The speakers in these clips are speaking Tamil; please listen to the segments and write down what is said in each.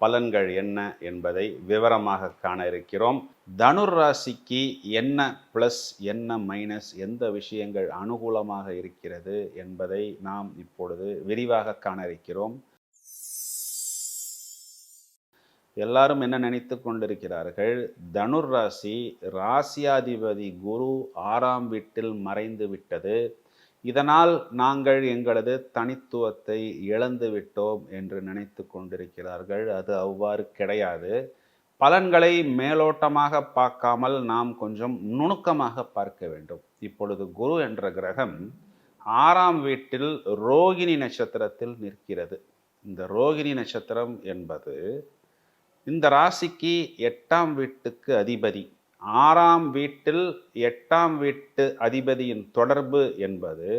பலன்கள் என்ன என்பதை விவரமாக காண இருக்கிறோம். தனுர் ராசிக்கு என்ன ப்ளஸ் என்ன மைனஸ் எந்த விஷயங்கள் அனுகூலமாக இருக்கிறது என்பதை நாம் இப்பொழுது விரிவாக காண இருக்கிறோம். எல்லாரும் என்ன நினைத்து கொண்டிருக்கிறார்கள்? தனுர் ராசி ராசியாதிபதி குரு ஆறாம் வீட்டில் மறைந்து விட்டது. இதனால் நாங்கள் எங்களது தனித்துவத்தை இழந்துவிட்டோம் என்று நினைத்து கொண்டிருக்கிறார்கள். அது அவ்வாறு கிடையாது. பலன்களை மேலோட்டமாக பார்க்காமல் நாம் கொஞ்சம் நுணுக்கமாக பார்க்க வேண்டும். இப்பொழுது குரு என்ற கிரகம் ஆறாம் வீட்டில் ரோகிணி நட்சத்திரத்தில் நிற்கிறது. இந்த ரோகிணி நட்சத்திரம் என்பது இந்த ராசிக்கு எட்டாம் வீட்டுக்கு அதிபதி. ஆறாம் வீட்டில் எட்டாம் வீட்டு அதிபதியின் தொடர்பு என்பது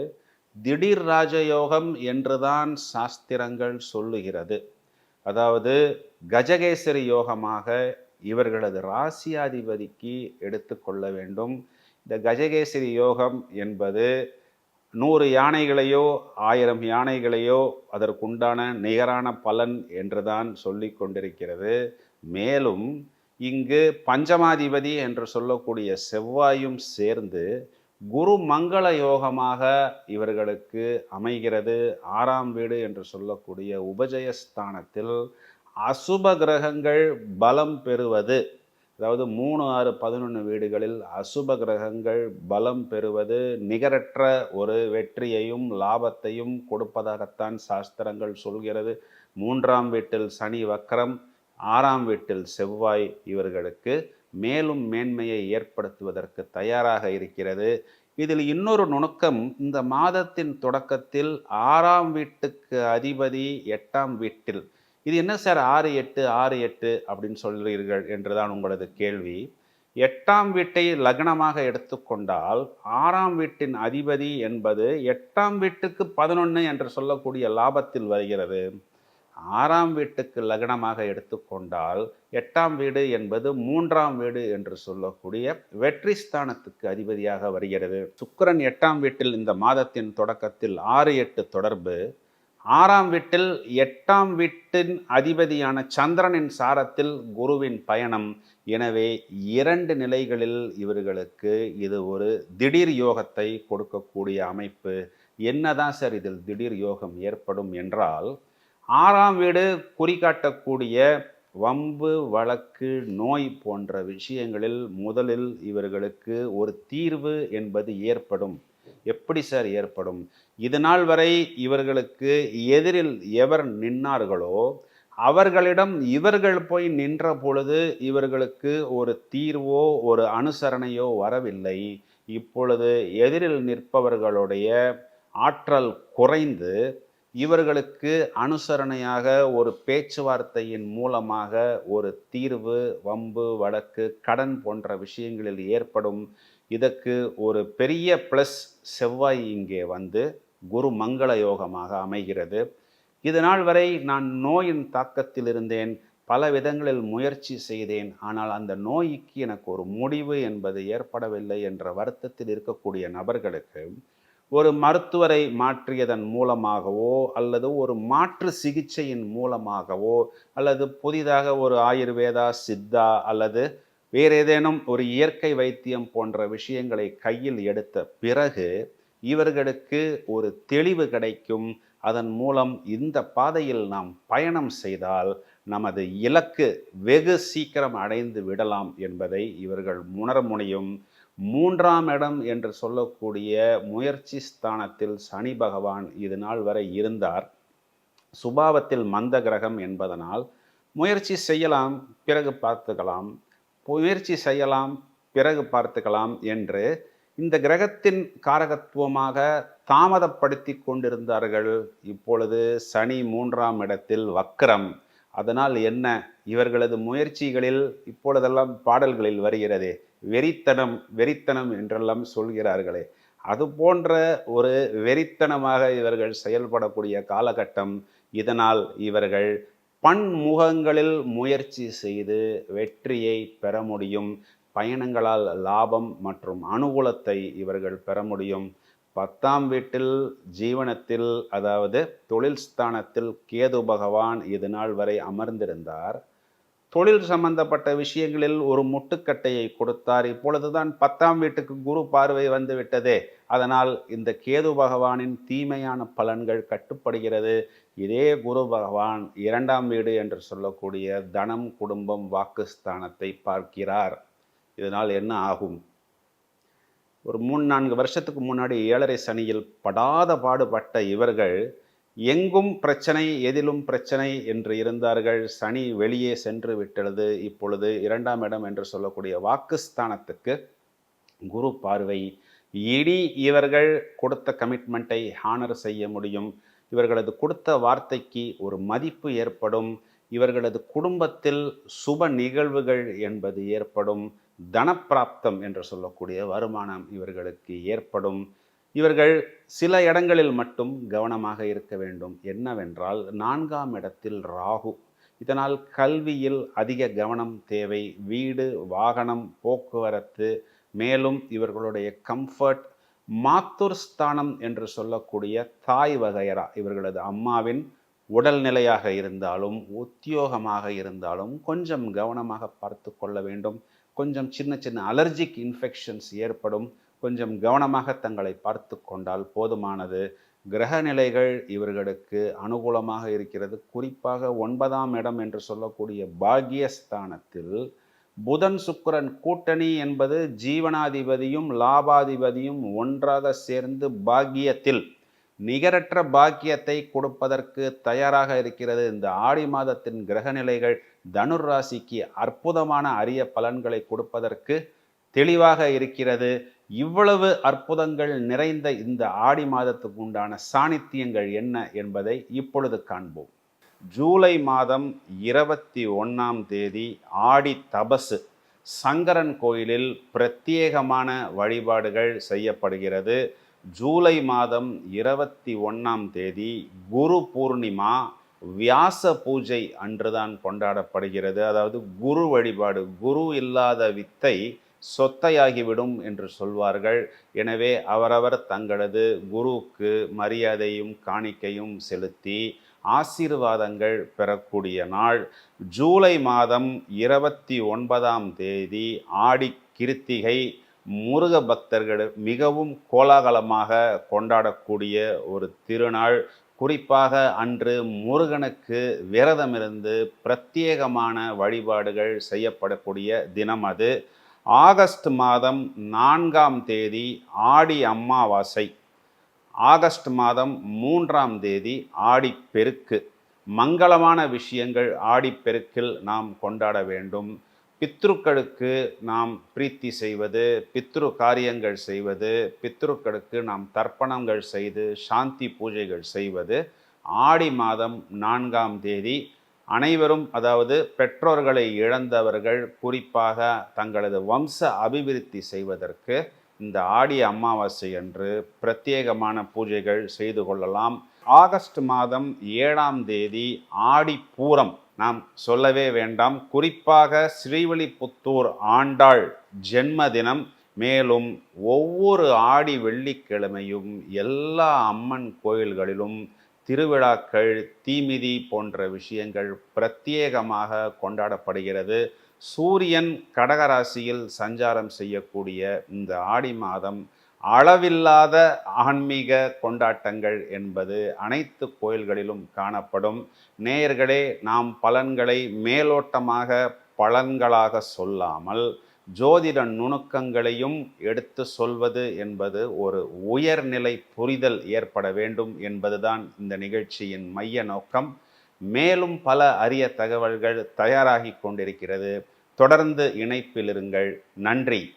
திடீர் ராஜயோகம் என்றுதான் சாஸ்திரங்கள் சொல்லுகிறது. அதாவது கஜகேசரி யோகமாக இவர்களது ராசியாதிபதிக்கு எடுத்துக்கொள்ள வேண்டும். இந்த கஜகேசரி யோகம் என்பது நூறு யானைகளையோ ஆயிரம் யானைகளையோ அதற்குண்டான நிகரான பலன் என்றுதான் சொல்லி கொண்டிருக்கிறது. மேலும் இங்கு பஞ்சமாதிபதி என்று சொல்லக்கூடிய செவ்வாயும் சேர்ந்து குரு மங்கள யோகமாக இவர்களுக்கு அமைகிறது. ஆறாம் வீடு என்று சொல்லக்கூடிய உபஜயஸ்தானத்தில் அசுப கிரகங்கள் பலம் பெறுவது. அதாவது மூணு ஆறு பதினொன்று வீடுகளில் அசுப கிரகங்கள் பலம் பெறுவது நிகரற்ற ஒரு வெற்றியையும் லாபத்தையும் கொடுப்பதாகத்தான் சாஸ்திரங்கள் சொல்கிறது. மூன்றாம் வீட்டில் சனி வக்கரம் ஆறாம் வீட்டில் செவ்வாய் இவர்களுக்கு மேலும் மேன்மையை ஏற்படுத்துவதற்கு தயாராக இருக்கிறது. இதில் இன்னொரு நுணுக்கம் இந்த மாதத்தின் தொடக்கத்தில் ஆறாம் வீட்டுக்கு அதிபதி எட்டாம் வீட்டில். இது என்ன சார்? ஆறு எட்டு ஆறு எட்டு அப்படின்னு சொல்கிறீர்கள் என்றுதான் உங்களது கேள்வி. எட்டாம் வீட்டை லக்னமாக எடுத்துக்கொண்டால் ஆறாம் வீட்டின் அதிபதி என்பது எட்டாம் வீட்டுக்கு பதினொன்று என்று சொல்லக்கூடிய லாபத்தில் வருகிறது. ஆறாம் வீட்டுக்கு லக்னமாக எடுத்துக்கொண்டால் எட்டாம் வீடு என்பது மூன்றாம் வீடு என்று சொல்லக்கூடிய வெற்றி ஸ்தானத்துக்கு அதிபதியாக வருகிறது. சுக்கரன் எட்டாம் வீட்டில் இந்த மாதத்தின் தொடக்கத்தில் ஆறு எட்டு தொடர்பு. ஆறாம் வீட்டில் எட்டாம் வீட்டின் அதிபதியான சந்திரனின் சாரத்தில் குருவின் பயணம். எனவே இரண்டு நிலைகளில் இவர்களுக்கு இது ஒரு திடீர் யோகத்தை கொடுக்கக்கூடிய அமைப்பு. என்னதான் சார் இதில் திடீர் யோகம் ஏற்படும் என்றால் ஆறாம் வீடு குறிகாட்டக்கூடிய வம்பு வழக்கு நோய் போன்ற விஷயங்களில் முதலில் இவர்களுக்கு ஒரு தீர்வு என்பது ஏற்படும். எப்படி சார் ஏற்படும்? இது நாள் வரை இவர்களுக்கு எதிரில் எவர் நின்னார்களோ அவர்களிடம் இவர்கள் போய் நின்ற பொழுது இவர்களுக்கு ஒரு தீர்வோ ஒரு அனுசரணையோ வரவில்லை. இப்பொழுது எதிரில் நிற்பவர்களுடைய ஆற்றல் குறைந்து இவர்களுக்கு அனுசரணையாக ஒரு பேச்சுவார்த்தையின் மூலமாக ஒரு தீர்வு வம்பு வழக்கு கடன் போன்ற விஷயங்களில் ஏற்படும். இதற்கு ஒரு பெரிய ப்ளஸ் செவ்வாய் இங்கே வந்து குரு மங்கள யோகமாக அமைகிறது. இது நாள் வரை நான் நோயின் தாக்கத்தில் இருந்தேன். பல விதங்களில் முயற்சி செய்தேன். ஆனால் அந்த நோய்க்கு எனக்கு ஒரு முடிவு என்பது ஏற்படவில்லை என்ற வருத்தத்தில் இருக்கக்கூடிய நபர்களுக்கு ஒரு மருத்துவரை மாற்றியதன் மூலமாகவோ அல்லது ஒரு மாற்று சிகிச்சையின் மூலமாகவோ அல்லது புதிதாக ஒரு ஆயுர்வேதா சித்தா அல்லது வேறு ஏதேனும் ஒரு இயற்கை வைத்தியம் போன்ற விஷயங்களை கையில் எடுத்த பிறகு இவர்களுக்கு ஒரு தெளிவு கிடைக்கும். அதன் மூலம் இந்த பாதையில் நாம் பயணம் செய்தால் நமது இலக்கு வெகு சீக்கிரம் அடைந்து விடலாம் என்பதை இவர்கள் உணர முடியும். மூன்றாம் இடம் என்று சொல்லக்கூடிய முயற்சி ஸ்தானத்தில் சனி பகவான் இது நாள் வரை இருந்தார். சுபாவத்தில் மந்த கிரகம் என்பதனால் முயற்சி செய்யலாம் பிறகு பார்த்துக்கலாம். முயற்சி செய்யலாம் பிறகு பார்த்துக்கலாம் என்று இந்த கிரகத்தின் காரகத்துவமாக தாமதப்படுத்தி கொண்டிருந்தார்கள். இப்பொழுது சனி மூன்றாம் இடத்தில் வக்கரம் அதனால் என்ன? இவர்களது முயற்சிகளில் இப்பொழுதெல்லாம் பாடல்களில் வருகிறதே. வெறித்தனம் வெறித்தனம் என்றெல்லாம் சொல்கிறார்களே. அது போன்ற ஒரு வெறித்தனமாக இவர்கள் செயல்படக்கூடிய காலகட்டம் இதனால் இவர்கள் பன்முகங்களில் முயற்சி செய்து வெற்றியை பெற முடியும். பயணங்களால் லாபம் மற்றும் அனுகூலத்தை இவர்கள் பெற முடியும். பத்தாம் வீட்டில் ஜீவனத்தில் அதாவது தொழில் ஸ்தானத்தில் கேது பகவான் இது நாள் வரை அமர்ந்திருந்தார். தொழில் சம்பந்தப்பட்ட விஷயங்களில் ஒரு முட்டுக்கட்டையை கொடுத்தார். இப்பொழுதுதான் பத்தாம் வீட்டுக்கு குரு பார்வை வந்து விட்டதே. அதனால் இந்த கேது பகவானின் தீமையான பலன்கள் கட்டுப்படுகிறது. இதே குரு பகவான் இரண்டாம் வீடு என்று சொல்லக்கூடிய தனம் குடும்பம் வாக்குஸ்தானத்தை பார்க்கிறார். இதனால் என்ன ஆகும்? ஒரு மூணு நான்கு வருஷத்துக்கு முன்னாடி ஏழரை சனியில் படாத பாடுபட்ட இவர்கள் எங்கும் பிரச்சனை எதிலும் பிரச்சனை என்று இருந்தார்கள். சனி வெளியே சென்று விட்டது. இப்பொழுது இரண்டாம் இடம் என்று சொல்லக்கூடிய வாக்குஸ்தானத்துக்கு குரு பார்வை. இனி இவர்கள் கொடுத்த கமிட்மெண்ட்டை ஹானர் செய்ய முடியும். இவர்களது கொடுத்த வார்த்தைக்கு ஒரு மதிப்பு ஏற்படும். இவர்களது குடும்பத்தில் சுப நிகழ்வுகள் என்பது ஏற்படும். தனப்பிராப்தம் என்று சொல்லக்கூடிய வருமானம் இவர்களுக்கு ஏற்படும். இவர்கள் சில இடங்களில் மட்டும் கவனமாக இருக்க வேண்டும். என்னவென்றால் நான்காம் இடத்தில் ராகு. இதனால் கல்வியில் அதிக கவனம் தேவை. வீடு வாகனம் போக்குவரத்து மேலும் இவர்களுடைய கம்ஃபர்ட் மாத்தூர் ஸ்தானம் என்று சொல்லக்கூடிய தாய் வகையரா இவர்களது அம்மாவின் உடல்நிலையாக இருந்தாலும் உத்தியோகமாக இருந்தாலும் கொஞ்சம் கவனமாக பார்த்து கொள்ள வேண்டும். கொஞ்சம் சின்ன சின்ன அலர்ஜிக் இன்ஃபெக்ஷன்ஸ் ஏற்படும். கொஞ்சம் கவனமாக தங்களை பார்த்து கொண்டால் போதுமானது. கிரக நிலைகள் இவர்களுக்கு அனுகூலமாக இருக்கிறது. குறிப்பாக ஒன்பதாம் இடம் என்று சொல்லக்கூடிய பாக்யஸ்தானத்தில் புதன் சுக்கரன் கூட்டணி என்பது ஜீவனாதிபதியும் லாபாதிபதியும் ஒன்றாக சேர்ந்து பாக்கியத்தில் நிகரற்ற பாக்கியத்தை கொடுப்பதற்கு தயாராக இருக்கிறது. இந்த ஆடி மாதத்தின் கிரகநிலைகள் தனுர் ராசிக்கு அற்புதமான அரிய பலன்களை கொடுப்பதற்கு தெளிவாக இருக்கிறது. இவ்வளவு அற்புதங்கள் நிறைந்த இந்த ஆடி மாதத்துக்கு உண்டான சாணித்தியங்கள் என்ன என்பதை இப்பொழுது காண்போம். ஜூலை மாதம் இருபத்தி ஒன்றாம் தேதி ஆடி தபசு சங்கரன் கோயிலில் பிரத்யேகமான வழிபாடுகள் செய்யப்படுகிறது. ஜூலை மாதம் இருபத்தி ஒன்றாம் தேதி குரு பூர்ணிமா வியாச பூஜை அன்றுதான் கொண்டாடப்படுகிறது. அதாவது குரு வழிபாடு குரு இல்லாத வித்தை சொத்தையாகிவிடும் என்று சொல்வார்கள். எனவே அவரவர் தங்களது குருவுக்கு மரியாதையும் காணிக்கையும் செலுத்தி ஆசீர்வாதங்கள் பெறக்கூடிய நாள். ஜூலை மாதம் இருபத்தி ஒன்பதாம் தேதி ஆடி கிருத்திகை முருக பக்தர்கள் மிகவும் கோலாகலமாக கொண்டாடக்கூடிய ஒரு திருநாள். குறிப்பாக அன்று முருகனுக்கு விரதமிருந்து பிரத்யேகமான வழிபாடுகள் செய்யப்படக்கூடிய தினம் அது. ஆகஸ்ட் மாதம் நான்காம் தேதி ஆடி அமாவாசை. ஆகஸ்ட் மாதம் மூன்றாம் தேதி ஆடிப்பெருக்கு மங்களமான விஷயங்கள் ஆடிப்பெருக்கில் நாம் கொண்டாட வேண்டும். பித்ருக்களுக்கு நாம் பிரீத்தி செய்வது பித்ரு காரியங்கள் செய்வது பித்ருக்களுக்கு நாம் தர்ப்பணங்கள் செய்து சாந்தி பூஜைகள் செய்வது ஆடி மாதம் நான்காம் தேதி அனைவரும் அதாவது பெற்றோர்களை இழந்தவர்கள் குறிப்பாக தங்களது வம்ச அபிவிருத்தி செய்வதற்கு இந்த ஆடி அமாவாசை அன்று பிரத்யேகமான பூஜைகள் செய்து கொள்ளலாம். ஆகஸ்ட் மாதம் ஏழாம் தேதி ஆடி பூரம் நாம் சொல்லவே வேண்டாம். குறிப்பாக ஸ்ரீவில்லிபுத்தூர் ஆண்டாள் ஜென்ம தினம். மேலும் ஒவ்வொரு ஆடி வெள்ளிக்கிழமையும் எல்லா அம்மன் கோயில்களிலும் திருவிழாக்கள் தீமிதி போன்ற விஷயங்கள் பிரத்யேகமாக கொண்டாடப்படுகிறது. சூரியன் கடகராசியில் சஞ்சாரம் செய்யக்கூடிய இந்த ஆடி மாதம் அளவில்லாத ஆன்மீக கொண்டாட்டங்கள் என்பது அனைத்து கோயில்களிலும் காணப்படும். நேயர்களே நாம் பலன்களை மேலோட்டமாக பலன்களாக சொல்லாமல் ஜோதிட நுணுக்கங்களையும் எடுத்து சொல்வது என்பது ஒரு உயர்நிலை புரிதல் ஏற்பட வேண்டும் என்பதுதான் இந்த நிகழ்ச்சியின் மைய நோக்கம். மேலும் பல அரிய தகவல்கள் தயாராகி கொண்டிருக்கிறது. தொடர்ந்து இணைப்பில் இருங்கள். நன்றி.